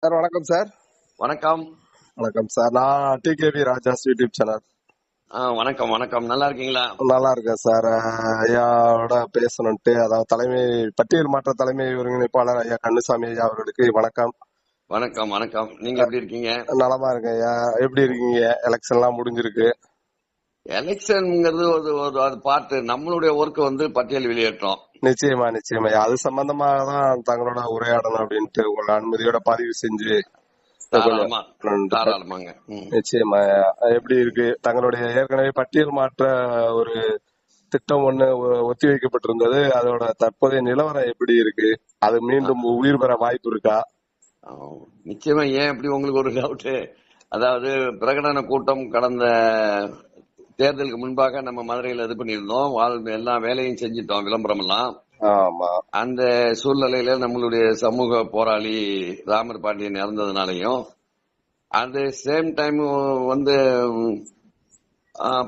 Sir வணக்கம் sir. வணக்கம். வணக்கம் சார். நான் டிகேவி ராஜாஸ் யூடியூப் சேனல். வணக்கம் வணக்கம். நல்லா இருக்கீங்களா? நல்லா இருக்கேன் சார். ஐயாவோட பேசணும்ட்டு அதாவது தலைமை பட்டியல் மாற்ற தலைமை ஒருங்கிணைப்பாளர் ஐயா கண்ணுசாமி ஐயா அவர்களுக்கு வணக்கம். வணக்கம் வணக்கம். நீங்க எப்படி இருக்கீங்க? நலமா இருக்கேன் ஐயா. எப்படி இருக்கீங்க? எலெக்ஷன் எல்லாம் முடிஞ்சிருக்கு. எலெக்ஷன்ங்கிறது ஒரு ஒரு அது பார்ட் நம்மளுடைய ஒர்க் வந்து பட்டியல் வெளியேற்றோம். நிச்சயமா நிச்சயமா. அது சம்பந்தமாக தான் தங்களோட உரையாடணும் அப்படின்ட்டு உங்களோட அனுமதியோட பதிவு செஞ்சு. நிச்சயமா. எப்படி இருக்கு? தங்களுடைய ஏற்கனவே பட்டியல் மாற்ற ஒரு திட்டம் ஒண்ணு ஒ- ஒத்திவைக்கப்பட்டிருந்தது அதோட தற்போதைய நிலவரம் எப்படி இருக்கு? அது மீண்டும் உயிர் பெற வாய்ப்பு இருக்கா? நிச்சயமா. ஏன் இப்படி உங்களுக்கு ஒரு டவுட் அதாவது பிரகடன கூட்டம் கடந்த தேர்தலுக்கு முன்பாக நம்ம மதுரையில இது பண்ணியிருந்தோம். எல்லா வேலையும் செஞ்சிட்டோம் விளம்பரம் எல்லாம் அந்த சூழ்நிலையில நம்மளுடைய சமூக போராளி ராமர் பாண்டியன் இறந்ததுனாலையும் அந்த சேம் டைம் வந்து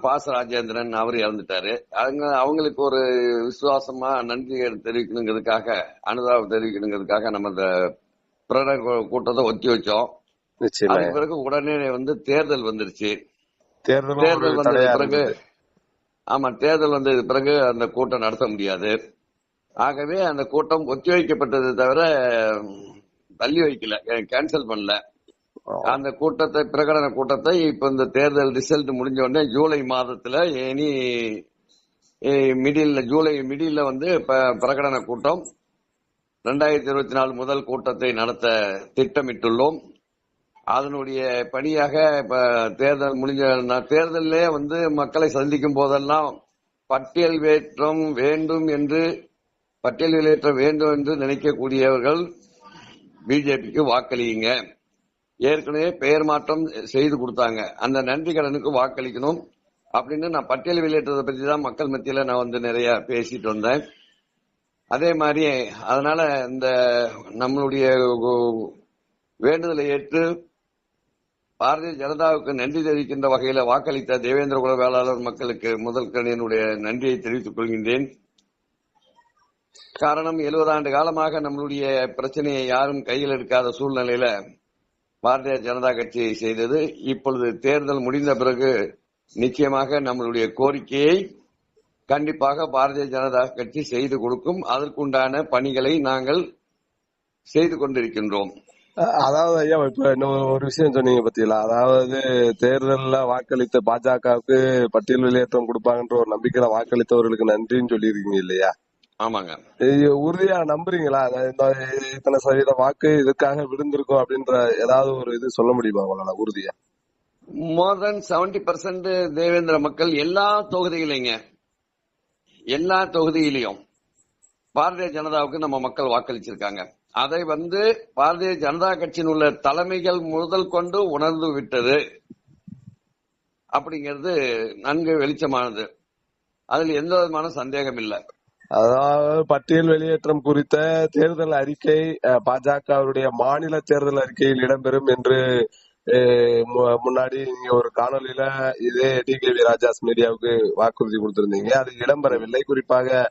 பாச ராஜேந்திரன் அவர் இறந்துட்டாரு. அவங்க அவங்களுக்கு ஒரு விசுவாசமா நன்றி தெரிவிக்கணுங்கிறதுக்காக அனுதாபம் தெரிவிக்கணுங்கிறதுக்காக நம்ம இந்த பிரகடன கூட்டத்தை ஒத்தி வச்சோம். அதுக்கு பிறகு உடனே வந்து தேர்தல் வந்துருச்சு. தேர்தல் வந்தது பிறகு ஆமா தேர்தல் வந்தது பிறகு அந்த கூட்டம் நடத்த முடியாது. ஆகவே அந்த கூட்டம் ஒத்திவைக்கப்பட்டது தவிர தள்ளி வைக்கல கேன்சல் பண்ணல. அந்த கூட்டத்தை பிரகடன கூட்டத்தை இப்ப இந்த தேர்தல் ரிசல்ட் முடிஞ்ச உடனே ஜூலை மாதத்துல இனி மிடில் ஜூலை மிடில் வந்து பிரகடன கூட்டம். ரெண்டாயிரத்தி இருபத்தி நாலு முதல் கூட்டத்தை நடத்த திட்டமிட்டுள்ளோம். அதனுடைய பணியாக இப்ப தேர்தல் முடிஞ்ச ந- வந்து மக்களை சந்திக்கும் போதெல்லாம் பட்டியல் வேற்றம் வேண்டும் என்று பட்டியல் வெளியேற்றம் வேண்டும் என்று நினைக்கக்கூடியவர்கள் பிஜேபிக்கு வாக்களியுங்க. ஏற்கனவே பெயர் மாற்றம் செய்து கொடுத்தாங்க. அந்த நன்றி கடனுக்கு வாக்களிக்கணும் அப்படின்னு நான் பட்டியல் வெளியேற்றத்தை பத்தி தான் மக்கள் மத்தியில நான் வந்து நிறைய பேசிட்டு வந்தேன். அதே மாதிரி அதனால இந்த நம்மளுடைய வேண்டுதலை ஏற்று பாரதிய ஜனதாவுக்கு நன்றி தெரிவிக்கின்ற வகையில் வாக்களித்த தேவேந்திர குல வேளாளர் மக்களுக்கு முதல் கணியனுடைய நன்றியை தெரிவித்துக் கொள்கின்றேன். காரணம் 70 ஆண்டு காலமாக நம்மளுடைய பிரச்சனையை யாரும் கையில் எடுக்காத சூழ்நிலையில பாரதிய ஜனதா கட்சி செய்தது. இப்பொழுது தேர்தல் முடிந்த பிறகு நிச்சயமாக நம்மளுடைய கோரிக்கையை கண்டிப்பாக பாரதிய ஜனதா கட்சி செய்து கொடுக்கும். அதற்குண்டான பணிகளை நாங்கள் செய்து கொண்டிருக்கின்றோம். அதாவது ஐயா இப்ப இன்னும் ஒரு விஷயம் சொன்னீங்க பத்தியில அதாவது தேர்தல்ல வாக்களித்த பாஜகவுக்கு பட்டியல் வெளியேற்றம் கொடுப்பாங்கன்ற ஒரு நம்பிக்கையில வாக்களித்தவர்களுக்கு நன்றின்னு சொல்லியிருக்கீங்க இல்லையா? ஆமாங்க. உறுதியா நம்புறீங்களா? இத்தனை சதவீத வாக்கு இதுக்காக விழுந்திருக்கும் அப்படின்ற ஏதாவது ஒரு இது சொல்ல முடியுமா உங்களால உறுதியா? More than seventy percent Devendra மக்கள் எல்லா தொகுதிகளைங்க எல்லா தொகுதியிலையும். பாரதிய ஜனதாவுக்கு நம்ம மக்கள் வாக்களிச்சிருக்காங்க. அதை வந்து பாரதிய ஜனதா கட்சியின் உள்ள தலைமைகள் முதல் கொண்டு உணர்ந்து விட்டது. அப்படிங்கிறது நன்கு வெளிச்சமானது. அதில் எந்த விதமான சந்தேகம் இல்லை. அதாவது பட்டியல் வெளியேற்றம் குறித்த தேர்தல் அறிக்கை அஹ், பாஜகவுடைய மாநில தேர்தல் அறிக்கையில் இடம்பெறும் என்று மு- முன்னாடி நீங்க ஒரு காணொலியில இதே டி கேவி ராஜாஸ் மீடியாவுக்கு வாக்குறுதி கொடுத்திருந்தீங்க. அது இடம்பெறவில்லை. குறிப்பாக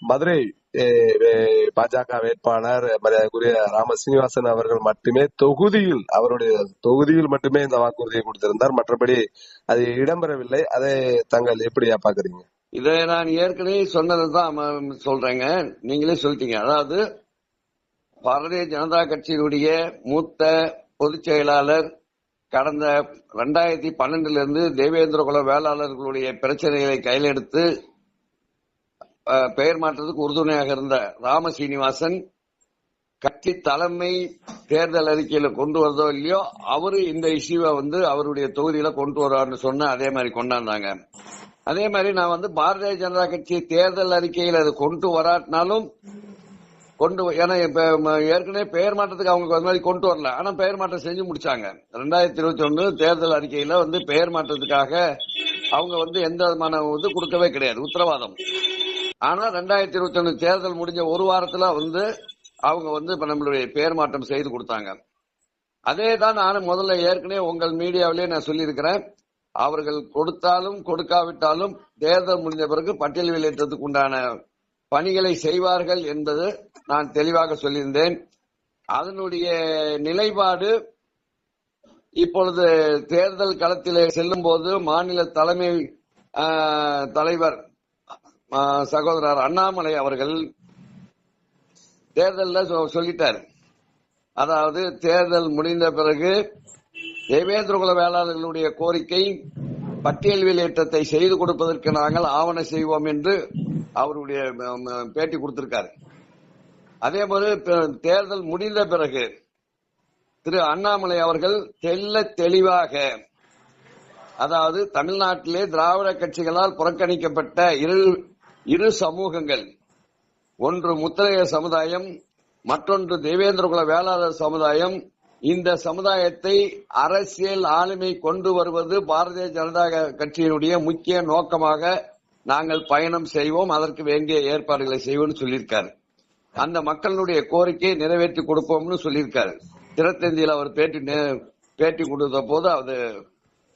மதுரை பாஜக வேட்பாளர் மரியாதைக்குரிய ராம சீனிவாசன் அவர்கள் மட்டுமே தொகுதியில் அவருடைய தொகுதியில் மட்டுமே இந்த வாக்குறுதியை கொடுத்திருந்தார். மற்றபடி அது இடம்பெறவில்லை. அதை தங்கள் எப்படியா பாக்குறீங்க இதை நான் ஏற்கனவே சொன்னதுதான் சொல்றேங்க. நீங்களே சொல்லிட்டீங்க. அதாவது பாரதிய ஜனதா கட்சியினுடைய மூத்த பொதுச் செயலாளர் கடந்த ரெண்டாயிரத்தி பன்னெண்டுல இருந்து தேவேந்திர குல வேளாளர்களுடைய பிரச்சனைகளை கையில் எடுத்து பெயர் மாற்றத்துக்கு உறுதுணையாக இருந்த ராம சீனிவாசன் கட்சி தலைமை தேர்தல் அறிக்கையில கொண்டு வரதோ இல்லையோ அவரு இந்த இஷ்யூவை வந்து அவருடைய தொகுதியில கொண்டு வருவார்னு சொன்ன அதே மாதிரி கொண்டாந்தாங்க. அதே மாதிரி நான் வந்து பாரதிய ஜனதா கட்சி தேர்தல் அறிக்கையில் அது கொண்டு வராட்டினாலும் கொண்டு ஏன்னா ஏற்கனவே பெயர் மாற்றத்துக்கு அவங்க அது மாதிரி கொண்டு வரல. ஆனா பெயர் மாற்றம் செஞ்சு முடிச்சாங்க. ரெண்டாயிரத்தி இருபத்தி ஒன்னு தேர்தல் அறிக்கையில வந்து பெயர் மாற்றத்துக்காக அவங்க வந்து எந்த விதமான இது கொடுக்கவே கிடையாது. உத்தரவாதம். ஆனா ரெண்டாயிரத்தி இருபத்தி ஒண்ணு தேர்தல் முடிஞ்ச ஒரு வாரத்துல வந்து அவங்க வந்து இப்ப நம்மளுடைய பேர் மாற்றம் செய்து கொடுத்தாங்க. அதே தான் நானும் முதல்ல ஏற்கனவே உங்கள் மீடியாவிலே நான் சொல்லியிருக்கிறேன். அவர்கள் கொடுத்தாலும் கொடுக்காவிட்டாலும் தேர்தல் முடிஞ்ச பிறகு பட்டியல் வெளியேற்றத்துக்கு உண்டான பணிகளை செய்வார்கள் என்பது நான் தெளிவாக சொல்லியிருந்தேன். அதனுடைய நிலைப்பாடு இப்பொழுது தேர்தல் களத்திலே செல்லும் போது மாநில தலைமை தலைவர் சகோதரர் அண்ணாமலை அவர்கள் தேர்தலில் சொ- சொல்லிட்டார். அதாவது தேர்தல் முடிந்த பிறகு தேவேந்திர குல வேளாளர்களுடைய கோரிக்கை பட்டியல் வெளியேற்றத்தை செய்து கொடுப்பதற்கு நாங்கள் ஆவண செய்வோம் என்று அவருடைய பேட்டி கொடுத்திருக்காரு. அதே போல தேர்தல் முடிந்த பிறகு திரு அண்ணாமலை அவர்கள் தெல்ல தெளிவாக அதாவது தமிழ்நாட்டிலே திராவிட கட்சிகளால் புறக்கணிக்கப்பட்ட இரு இரு சமூகங்கள். ஒன்று முத்திரைய சமுதாயம் மற்றொன்று தேவேந்திரகுல வேளாளர் சமுதாயம். இந்த சமுதாயத்தை அரசியல் ஆளுமை கொண்டு வருவது பாரதிய ஜனதா கட்சியினுடைய முக்கிய நோக்கமாக நாங்கள் பயணம் செய்வோம். அதற்கு வேண்டிய ஏற்பாடுகளை செய்வோம்னு சொல்லியிருக்காரு. அந்த மக்களுடைய கோரிக்கையை நிறைவேற்றி கொடுப்போம்னு சொல்லியிருக்காரு. திறத்தந்தியில் அவர் பேட்டி நே- பேட்டி கொடுத்த போது அது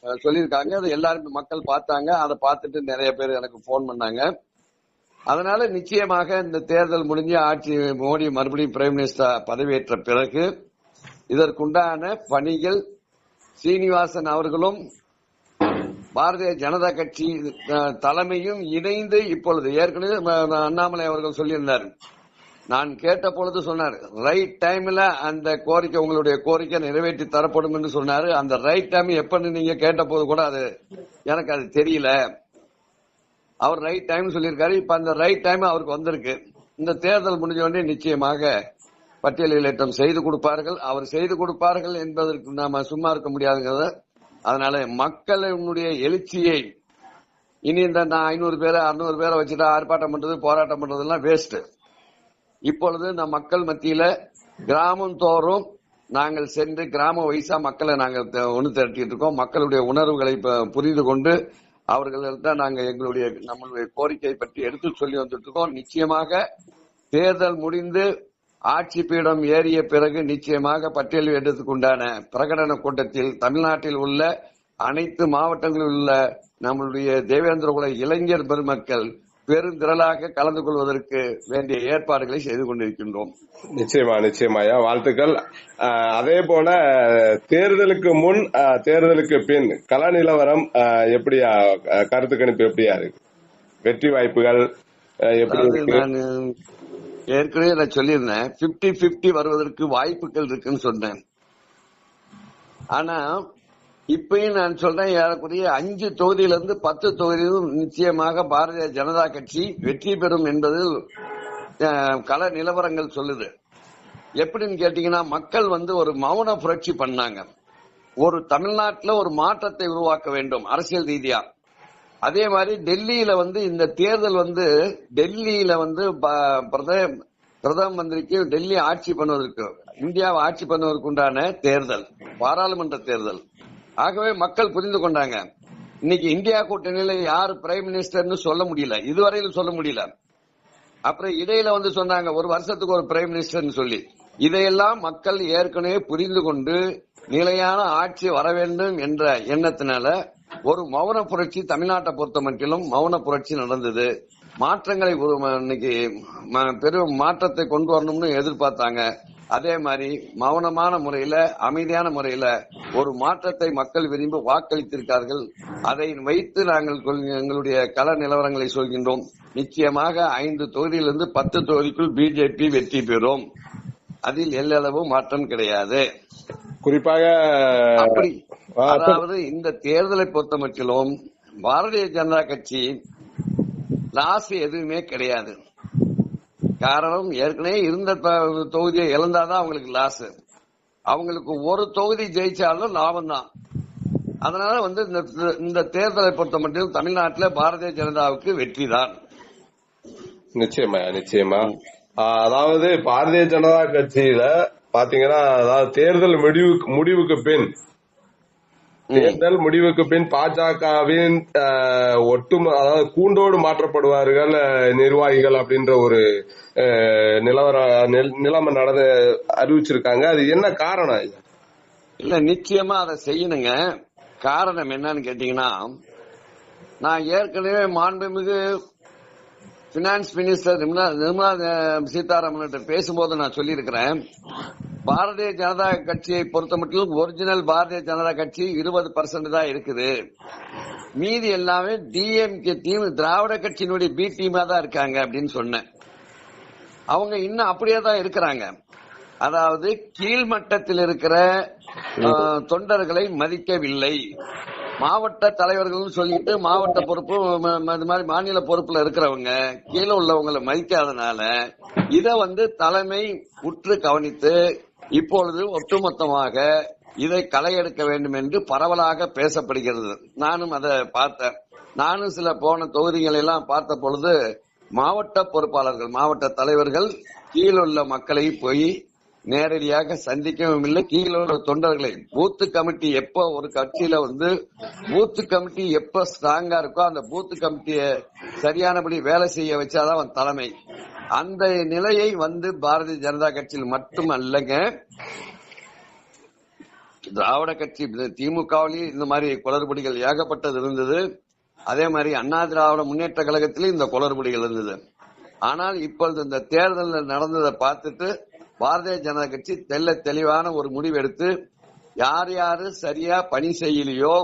சொல்லியிருக்காங்க. அது எல்லாருமே மக்கள் பார்த்தாங்க. அதை பார்த்துட்டு நிறைய பேர் எனக்கு போன் பண்ணாங்க. அதனால நிச்சயமாக இந்த தேர்தல் முடிஞ்சு ஆட்சி மோடி மறுபடியும் பிரைம் மினிஸ்டர் பதவியேற்ற பிறகு இதற்குண்டான பணிகள் சீனிவாசன் அவர்களும் பாரதிய ஜனதா கட்சி தலைமையும் இணைந்து இப்பொழுது ஏற்கனவே அண்ணாமலை அவர்கள் சொல்லியிருந்தார். நான் கேட்ட பொழுது சொன்னார் ரைட் டைம்ல அந்த கோரிக்கை உங்களுடைய கோரிக்கை நிறைவேற்றி தரப்படும் என்று சொன்னாரு. அந்த ரைட் டைம் எப்பன்னு நீங்க கேட்ட போது கூட அது எனக்கு அது தெரியல. அவர் ரைட் டைம் சொல்லியிருக்காரு. இப்ப அந்த ரைட் டைம் அவருக்கு வந்திருக்கு. இந்த தேர்தல் முடிஞ்ச உடனே நிச்சயமாக பட்டியலிலேற்றம் செய்து கொடுப்பார்கள். அவர் செய்து கொடுப்பார்கள் என்பதற்கு நாம சும்மா இருக்க முடியாதுங்கிறத அதனால மக்களினுடைய எழுச்சியை இனி இந்த நான் ஐநூறு பேரை அறுநூறு பேரை வச்சுட்டு ஆர்ப்பாட்டம் பண்றது போராட்டம் பண்றதுலாம் வேஸ்ட் இப்பொழுது நம் மக்கள் மத்தியில கிராமம் தோறும் நாங்கள் சென்று கிராம வயசா மக்களை நாங்கள் த- திரட்டிட்டு இருக்கோம். மக்களுடைய உணர்வுகளை புரிந்து கொண்டு அவர்களிலிருந்து தான் நாங்கள் எங்களுடைய நம்மளுடைய கோரிக்கை பற்றி எடுத்து சொல்லி வந்துட்டு இருக்கோம் நிச்சயமாக தேர்தல் முடிந்து ஆட்சி பீடம் ஏறிய பிறகு நிச்சயமாக பட்டியல் எடுத்துக்குண்டான பிரகடன கூட்டத்தில் தமிழ்நாட்டில் உள்ள அனைத்து மாவட்டங்களில் உள்ள நம்மளுடைய தேவேந்திர குல இளைஞர் பெருமக்கள் பெருந்திரளாக கலந்து கொள்வதற்கு வேண்டிய ஏற்பாடுகளை செய்து கொண்டிருக்கின்றோம். நிச்சயமா நிச்சயமாயா வாழ்த்துக்கள். அதே போல தேர்தலுக்கு முன் தேர்தலுக்கு பின் கள நிலவரம் எப்படியா கருத்து கணிப்பு எப்படியா இருக்கு? வெற்றி வாய்ப்புகள் எப்படி ஏற்கனவே நான் சொல்லியிருந்தேன். 50 50 வருவதற்கு வாய்ப்புகள் இருக்குன்னு சொன்னேன். ஆனா இப்பயும் நான் சொல்றேன் ஏறக்குறைய அஞ்சு தொகுதியிலிருந்து பத்து தொகுதியிலும் நிச்சயமாக பாரதிய ஜனதா கட்சி வெற்றி பெறும் என்பதில் கள நிலவரங்கள் சொல்லுது. எப்படின்னு கேட்டீங்கன்னா மக்கள் வந்து ஒரு மௌன புரட்சி பண்ணாங்க. ஒரு தமிழ்நாட்டில் ஒரு மாற்றத்தை உருவாக்க வேண்டும் அரசியல் ரீதியா. அதே மாதிரி டெல்லியில வந்து இந்த தேர்தல் வந்து டெல்லியில வந்து ப- பிரதம பிரதம மந்திரிக்கு டெல்லி ஆட்சி பண்ணுவதற்கு இந்தியாவை ஆட்சி பண்ணுவதற்கு உண்டான தேர்தல் பாராளுமன்ற தேர்தல். ஆகவே மக்கள் புரிந்து கொண்டாங்க. இன்னைக்கு இந்தியா கூட்டணியில யார் பிரைம் மினிஸ்டர்னு சொல்ல முடியல. இதுவரையிலும் சொல்ல முடியல. அப்புறம் இடையில வந்து சொன்னாங்க ஒரு வருஷத்துக்கு ஒரு பிரைம் மினிஸ்டர்னு சொல்லி. இதையெல்லாம் மக்கள் ஏற்கனவே புரிந்து கொண்டு நிலையான ஆட்சி வர வேண்டும் என்ற எண்ணத்தினால ஒரு மௌன புரட்சி தமிழ்நாட்டை பொறுத்த மட்டிலும் மௌன புரட்சி நடந்தது. மாற்றங்களை இன்னைக்கு ம- பெரும் மாற்றத்தை கொண்டு வரணும்னு எதிர்பார்த்தாங்க. அதே மாதிரி மௌனமான முறையில அமைதியான முறையில ஒரு மாற்றத்தை மக்கள் விரும்பி வாக்களித்திருக்கார்கள். அதை வைத்து நாங்கள் கொள்- எங்களுடைய கள நிலவரங்களை சொல்கின்றோம். நிச்சயமாக ஐந்து தொகுதியிலிருந்து பத்து தொகுதிக்குள் பிஜேபி வெற்றி பெறும். அதில் எல்லளவு மாற்றம் கிடையாது. குறிப்பாக அப்படி அதாவது இந்த தேர்தலை பொறுத்த மட்டிலும் பாரதிய ஜனதா கட்சி லாஸ் எதுவுமே கிடையாது. காரணம் ஏற்கனவே இருந்த தொகுதியை இழந்தாதான் அவங்களுக்கு லாஸ் அவங்களுக்கு ஒரு தொகுதி ஜெயிச்சாலும் லாபம் தான் அதனால வந்து இந்த- இந்த தேர்தலை பொறுத்த மட்டும் தமிழ்நாட்டில் பாரதிய ஜனதாவுக்கு வெற்றி தான் நிச்சயமா. நிச்சயமா அதாவது பாரதிய ஜனதா கட்சியில பாத்தீங்கன்னா அதாவது தேர்தல் முடிவுக்கு முடிவுக்கு பின் தேர்தல் முடிவுக்கு பின் பாஜகவின் ஒட்டுமொ அதாவது கூண்டோடு மாற்றப்படுவார்கள் நிர்வாகிகள் அப்படின்ற ஒரு நிலவர நில- நிலைமை நடந்து அறிவிச்சிருக்காங்க. அது என்ன காரணம்? இல்ல நிச்சயமா அதை செய்யணுங்க. காரணம் என்னன்னு கேட்டீங்கன்னா நான் ஏற்கனவே மாண்புமிகு பினான்ஸ் மினிஸ்டர் நிர்மலா சீதாராமன் பேசும்போது நான் சொல்லியிருக்கிறேன். பாரதிய ஜனதா கட்சியை பொறுத்த மட்டும் ஒரிஜினல் பாரதிய ஜனதா கட்சி இருபது பர்சன்ட் தான் இருக்குது. மீதி எல்லாமே டிஎம்கே டீம் திராவிட கட்சியினுடைய பி டீமா தான் இருக்காங்க அப்படின்னு சொன்னேன். அவங்க இன்னும் அப்படியே தான் இருக்கிறாங்க. அதாவது கீழ்மட்டத்தில் இருக்கிற தொண்டர்களை மதிக்கவில்லை. மாவட்ட தலைவர்கள் சொல்லிட்டு மாவட்ட பொறுப்பு ம- இது மாதிரி மாநில பொறுப்புல இருக்கிறவங்க கீழே உள்ளவங்களை மதிக்காதனால இத வந்து தலைமை உற்று கவனித்து இப்பொழுது ஒட்டுமொத்தமாக இதை களையெடுக்க வேண்டும் என்று பரவலாக பேசப்படுகிறது. நானும் அதை பார்த்தேன். நானும் சில போன தொகுதிகளை எல்லாம் பார்த்த பொழுது மாவட்ட பொறுப்பாளர்கள் மாவட்ட தலைவர்கள் கீழுள்ள மக்களை போய் நேரடியாக சந்திக்கவும் இல்லை. கீழே உள்ள தொண்டர்களை பூத்து கமிட்டி எப்ப ஒரு கட்சியில வந்து பூத்து கமிட்டி எப்ப ஸ்ட்ராங்கா இருக்கோ அந்த பூத்து கமிட்டியை சரியானபடி வேலை செய்ய வச்சாதான் அவன் தலைமை. அந்த நிலையை வந்து பாரதிய ஜனதா கட்சியில் மட்டும் அல்லங்க திராவிட கட்சி திமுகவிலேயே இந்த மாதிரி குளறுபடிகள் ஏகப்பட்டது இருந்தது. அதே மாதிரி அண்ணா திராவிட முன்னேற்ற கழகத்திலும் இந்த குளறுபடிகள் இருந்தது. ஆனால் இப்பொழுது இந்த தேர்தலில் நடந்ததை பார்த்துட்டு பாரதிய ஜனதா கட்சி தெல்ல தெளிவான ஒரு முடிவு எடுத்து யார் யாரு சரியா பணி செய்யலையோ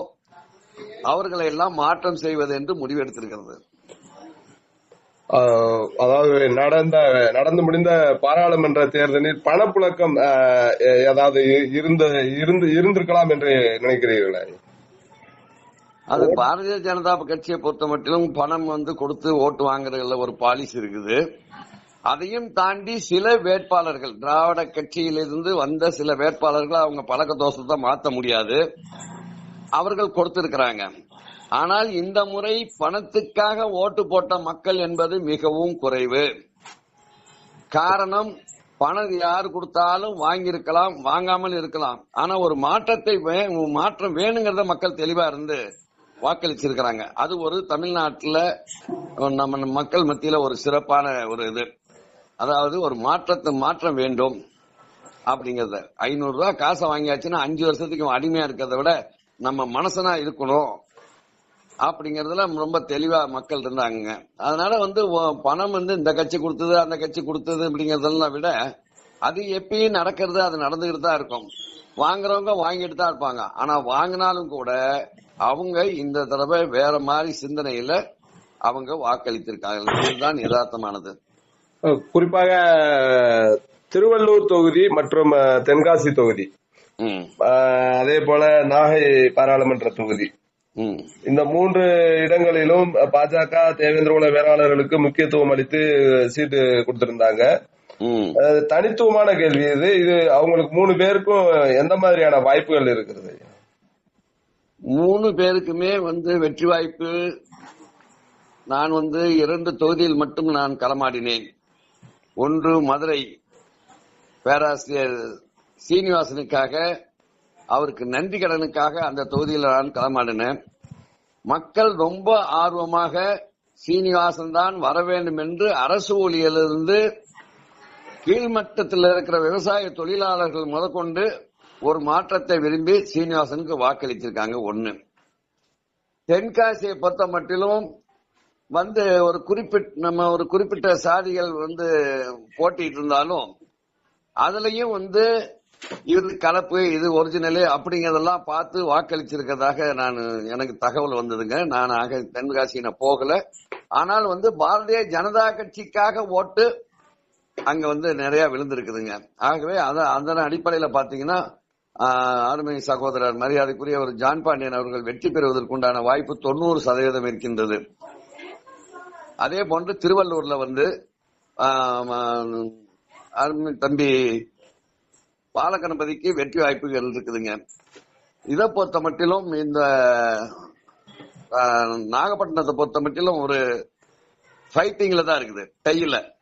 அவர்களை எல்லாம் மாற்றம் செய்வது என்று முடிவு எடுத்திருக்கிறது ஆஹ் அதாவது நடந்த நடந்து முடிந்த பாராளுமன்ற தேர்தலில் பணப்புழக்கம் ஏதாவது இருந்த இருந்து இருந்திருக்கலாம் என்று நினைக்கிறீர்களா? அது பாரதிய ஜனதா கட்சியை பொறுத்த மட்டிலும் பணம் வந்து கொடுத்து ஓட்டு வாங்குறதுல ஒரு பாலிசி இருக்குது. அதையும் தாண்டி சில வேட்பாளர்கள் திராவிட கட்சியிலிருந்து வந்த சில வேட்பாளர்கள் அவங்க பழக்க தோஷத்தை மாற்ற முடியாது. அவர்கள் கொடுத்திருக்கிறாங்க. ஆனால் இந்த முறை பணத்துக்காக ஓட்டு போட்ட மக்கள் என்பது மிகவும் குறைவு. காரணம் பணம் யார் கொடுத்தாலும் வாங்கியிருக்கலாம் வாங்காமல் இருக்கலாம். ஆனா ஒரு மாற்றத்தை வே- மாற்றம் வேணுங்கிறத மக்கள் தெளிவா இருந்து வாக்களிச்சிருக்கிறாங்க. அது ஒரு தமிழ்நாட்டுல நம்ம மக்கள் மத்தியில ஒரு சிறப்பான ஒரு இது. அதாவது ஒரு மாற்றத்தை மாற்றம் வேண்டும் அப்படிங்கறத. ஐநூறு ரூபாய் காசை வாங்கியாச்சுன்னா அஞ்சு வருஷத்துக்கு அடிமையா இருக்கிறத விட நம்ம மனசனா இருக்கணும் அப்படிங்கறதுல ரொம்ப தெளிவா மக்கள் இருந்தாங்க அதனால வந்து பணம் வந்து இந்த கட்சி கொடுத்தது அந்த கட்சி கொடுத்தது அப்படிங்கறதெல்லாம் விட அது எப்பயும் நடக்கிறது அது நடந்துகிட்டு தான் இருக்கும். வாங்குறவங்க வாங்கிட்டு தான் இருப்பாங்க. ஆனா வாங்கினாலும் கூட அவங்க இந்த தடவை வேற மாதிரி சிந்தனையில அவங்க வாக்களித்திருக்காங்க. இதுதான் யதார்த்தமானது. குறிப்பாக திருவள்ளூர் தொகுதி மற்றும் தென்காசி தொகுதி. அதே போல நாகை பாராளுமன்ற தொகுதி. இந்த மூன்று இடங்களிலும் பாஜக தேவேந்திரகுல வேளாளர்களுக்கு முக்கியத்துவம் அளித்து சீட்டு கொடுத்திருந்தாங்க. தனித்துவமான கேள்வி இது. இது அவங்களுக்கு மூணு பேருக்கும் எந்த மாதிரியான வாய்ப்புகள் இருக்கிறது மூணு பேருக்குமே வந்து வெற்றி வாய்ப்பு. நான் வந்து இரண்டு தொகுதியில் மட்டும் நான் களமாடினேன். ஒன்று மதுரை பேராசிரியர் சீனிவாசனுக்காக அவருக்கு நன்றி கடனுக்காக அந்த தொகுதியில் நான் களமாடினேன். மக்கள் ரொம்ப ஆர்வமாக சீனிவாசன் தான் வர வேண்டும் என்று அரசு ஊழியிலிருந்து கீழ்மட்டத்தில் இருக்கிற விவசாய தொழிலாளர்கள் முதற்கொண்டு ஒரு மாற்றத்தை விரும்பி சீனிவாசனுக்கு வாக்களித்திருக்காங்க ஒண்ணு. தென்காசியை பொறுத்த மட்டிலும் வந்து ஒரு குறிப்பிட்ட நம்ம ஒரு குறிப்பிட்ட சாதிகள் வந்து போட்டிட்டு இருந்தாலும் அதுலயும் வந்து இது கலப்பு இது ஒரிஜினலு அப்படிங்கறதெல்லாம் பார்த்து வாக்களிச்சிருக்கிறதாக நான் எனக்கு தகவல் வந்ததுங்க. நான் ஆக தென்காசி நான் போகல. ஆனால் வந்து பாரதிய ஜனதா கட்சிக்காக ஓட்டு அங்க வந்து நிறைய விழுந்திருக்குதுங்க. ஆகவே அத அந்த அடிப்படையில பாத்தீங்கன்னா ஆஹ், அருமை சகோதரர் மரியாதைக்குரிய ஒரு ஜான் பாண்டியன் அவர்கள் வெற்றி பெறுவதற்குண்டான வாய்ப்பு தொண்ணூறு சதவீதம் இருக்கின்றது. அதே போன்று திருவள்ளூர்ல வந்து தம்பி பாலகணபதிக்கு வெற்றி வாய்ப்புகள் இருக்குதுங்க. இதை பொறுத்த மட்டிலும் இந்த நாகப்பட்டினத்தை பொறுத்த மட்டிலும் ஒரு ஃபைட்டிங்ல தான் இருக்குது கையில.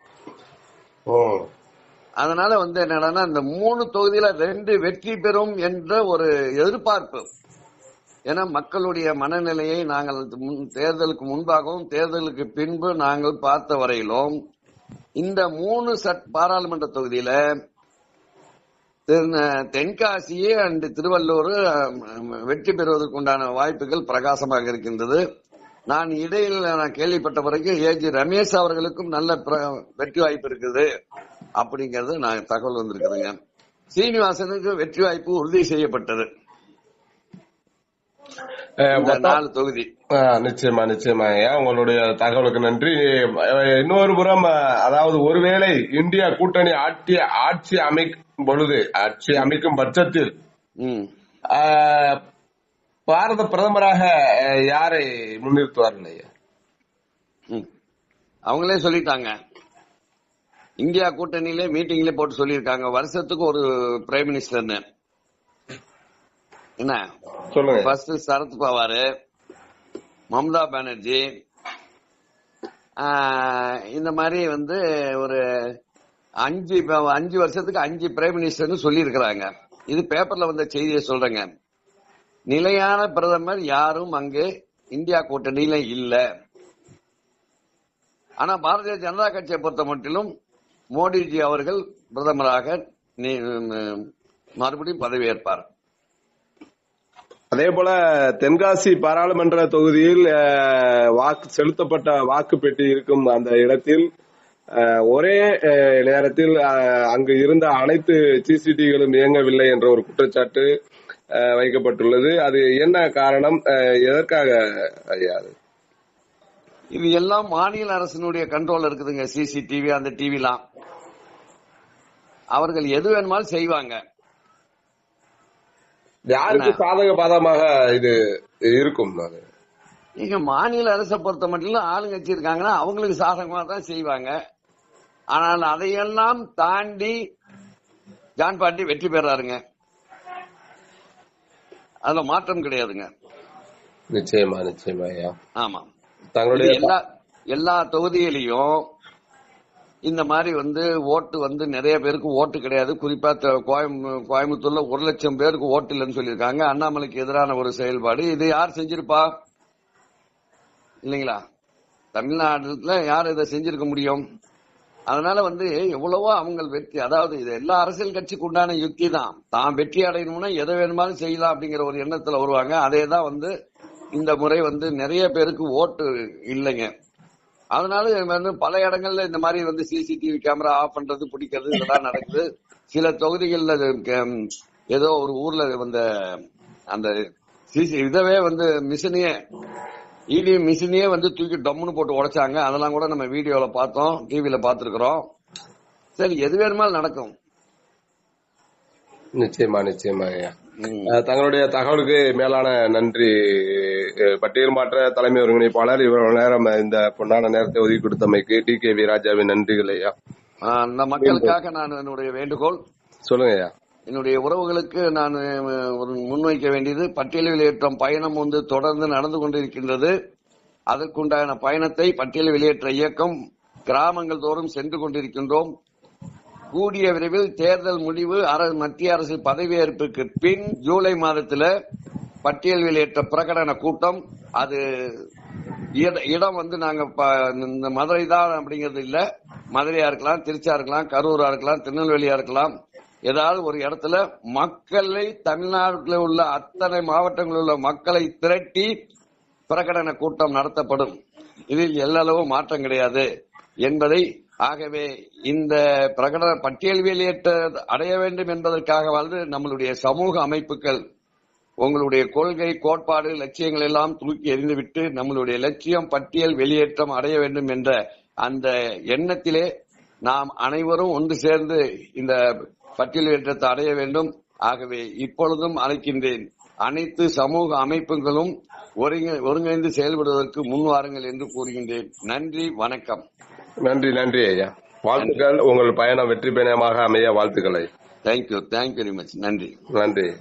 ஓ. அதனால வந்து என்னன்னா இந்த மூணு தொகுதியில ரெண்டு வெற்றி பெறும் என்ற ஒரு எதிர்பார்ப்பு. ஏன்னா மக்களுடைய மனநிலையை நாங்கள் முன்- தேர்தலுக்கு முன்பாகவும் தேர்தலுக்கு பின்பு நாங்கள் பார்த்த வரையிலும் இந்த மூணு சட் பாராளுமன்ற தொகுதியில தென்- தென்காசி அண்ட் திருவள்ளூர் வெற்றி பெறுவதற்கு உண்டான வாய்ப்புகள் பிரகாசமாக இருக்கின்றது. நான் இடையில் நான் கேள்விப்பட்ட வரைக்கும் ஏஜி ரமேஷ் அவர்களுக்கும் நல்ல வெற்றி வாய்ப்பு இருக்குது. அப்படிங்கறது நான் தகவல் வந்திருக்குதுங்க சீனிவாசனுக்கு வெற்றி வாய்ப்பு உறுதி செய்யப்பட்டது. நாலு தொகுதி. நிச்சயமா நிச்சயமா. ஐயா உங்களுடைய தகவலுக்கு நன்றி. இன்னொரு புறம் அதாவது ஒருவேளை இந்தியா கூட்டணி ஆட்சி ஆட்சி அமைக்கும் பொழுது ஆட்சி அமைக்கும் பட்சத்தில் பாரத பிரதமராக யாரை முன்னிறுத்துவார்கள். அவங்களே சொல்லிட்டாங்க. இந்தியா கூட்டணியிலே மீட்டிங்ல போட்டு சொல்லியிருக்காங்க. வருஷத்துக்கு ஒரு பிரைம் மினிஸ்டர்னு என்ன? சொல்லுங்க. ஃபர்ஸ்ட் சரத் பவார் மம்தா பானர்ஜி இந்த மாதிரி வந்து ஒரு அஞ்சு அஞ்சு வருஷத்துக்கு அஞ்சு பிரைம் மினிஸ்டர்னு சொல்லி இருக்கிறாங்க இது பேப்பர்ல வந்த செய்தியை சொல்றேங்க. நிலையான பிரதமர் யாரும் அங்கே இந்தியா கூட்டணியில இல்ல. ஆனா பாரதிய ஜனதா கட்சியை பொறுத்த மட்டிலும் மோடிஜி அவர்கள் பிரதமராக மறுபடியும் பதவியேற்பார். அதே போல தென்காசி பாராளுமன்ற தொகுதியில் வாக்கு செலுத்தப்பட்ட வாக்கு பெட்டி இருக்கும் அந்த இடத்தில் ஒரே நேரத்தில் அங்கு இருந்த அனைத்து சிசிடிவிகளும் இயங்கவில்லை என்ற ஒரு குற்றச்சாட்டு வைக்கப்பட்டுள்ளது. அது என்ன காரணம்? எதற்காக ஐயா இது எல்லாம் மாநில அரசினுடைய கண்ட்ரோல் இருக்குதுங்க சிசிடிவி அந்த டிவிலாம். அவர்கள் எது வேணுமாலும் செய்வாங்க. யாருக்கு சாதக பாதமாக இது இருக்கும் அது. நீங்க மாநில அரசை பொறுத்த மட்டும் ஆளுங்கட்சி இருக்காங்கன்னா அவங்களுக்கு சாதகமா தான் செய்வாங்க. ஆனால் அதையெல்லாம் தாண்டி ஜான் பாண்டி வெற்றி பெறாருங்க. அதுல மாற்றம் கிடையாதுங்க. நிச்சயமா நிச்சயமா ஆமா தங்களுடைய எல்லா எல்லா தொகுதியிலையும் இந்த மாதிரி வந்து ஓட்டு வந்து நிறைய பேருக்கு ஓட்டு கிடையாது. குறிப்பா கோயம்- கோயம்புத்தூர்ல ஒரு லட்சம் பேருக்கு ஓட்டு இல்லைன்னு சொல்லியிருக்காங்க. அண்ணாமலைக்கு எதிரான ஒரு செயல்பாடு. இது யார் செஞ்சிருப்பா? இல்லைங்களா? தமிழ்நாட்டுல யார் இதை செஞ்சிருக்க முடியும்? அதனால வந்து எவ்வளவோ அவங்க வெற்றி அதாவது இது எல்லா அரசியல் கட்சிக்கு உண்டான யுக்தி தான். தான் வெற்றி அடையணும்னா எதை வேணுமாலும் செய்யலாம் அப்படிங்கிற ஒரு எண்ணத்துல வருவாங்க. அதே தான் வந்து இந்த முறை வந்து நிறைய பேருக்கு ஓட்டு இல்லைங்க. அதனால வந்து பல இடங்கள்ல இந்த மாதிரி வந்து சிசிடிவி கேமரா ஆஃப் பண்றது பிடிக்கிறது இதெல்லாம் நடக்குது. சில தொகுதிகளில் ஏதோ ஒரு ஊர்ல வந்த அந்த சிசி இதவே வந்து மிஷினையே இவிஎம் மிஷினையே வந்து தூக்கி டம்முன்னு போட்டு உடைச்சாங்க. அதெல்லாம் கூட நம்ம வீடியோல பார்த்தோம் டிவியில பார்த்துருக்குறோம். சரி எது வேணுமாலும் நடக்கும். நிச்சயமா நிச்சயமா ஐயா தங்களுடைய தகவலுக்கு மேலான நன்றி. பட்டியல் மாற்ற தலைமை ஒருங்கிணைப்பாளர் இவ்வளவு நேரம் இந்த பொன்னான நேரத்தை ஒதுக்கி கொடுத்தமைக்கு டி கே வி ராஜாவின் நன்றிகள் ஐயா. அந்த மக்களுக்காக நான் என்னுடைய வேண்டுகோள். சொல்லுங்க ஐயா. என்னுடைய உறவுகளுக்கு நான் முன்வைக்க வேண்டியது பட்டியல் வெளியேற்றம் பயணம் வந்து தொடர்ந்து நடந்து கொண்டிருக்கின்றது. அதற்குண்டான பயணத்தை பட்டியல் வெளியேற்ற இயக்கம் கிராமங்கள் தோறும் சென்று கொண்டிருக்கின்றோம். கூடிய விரைவில் தேர்தல் முடிவு மத்திய அரசு பதவியேற்புக்கு பின் ஜூலை மாதத்தில் பட்டியல் வெளியேற்ற பிரகடன கூட்டம். அது இட- இடம் வந்து நாங்க ப- இந்த மதுரை தான் அப்படிங்கிறது இல்ல. மதுரையா இருக்கலாம் திருச்சியா இருக்கலாம் கரூரா இருக்கலாம் திருநெல்வேலியா இருக்கலாம். ஏதாவது ஒரு இடத்துல மக்களை தமிழ்நாட்டில் உள்ள அத்தனை மாவட்டங்களில் உள்ள மக்களை திரட்டி பிரகடன கூட்டம் நடத்தப்படும். இதில் எல்லளவு மாற்றம் கிடையாது என்பதை ஆகவே இந்த பிரகடன பட்டியல் வெளியேற்ற அடைய வேண்டும் என்பதற்காகவாவது நம்மளுடைய சமூக அமைப்புகள் உங்களுடைய கொள்கை கோட்பாடு லட்சியங்கள் எல்லாம் தூக்கி எறிந்துவிட்டு நம்மளுடைய லட்சியம் பட்டியல் வெளியேற்றம் அடைய வேண்டும் என்ற அந்த எண்ணத்திலே நாம் அனைவரும் ஒன்று சேர்ந்து இந்த பட்டியல் வெளியேற்றத்தை அடைய வேண்டும். ஆகவே இப்பொழுதும் அழைக்கின்றேன். அனைத்து சமூக அமைப்புகளும் ஒருங்கிணைந்து செயல்படுவதற்கு முன் வாருங்கள் என்று கூறுகின்றேன். நன்றி வணக்கம். நன்றி நன்றி ஐயா. வாழ்த்துக்கள். உங்கள் பயணம் வெற்றி பயணமாக அமைய வாழ்த்துக்களை. தேங்க்யூ தேங்க்யூ வெரி மச் நன்றி. நன்றி.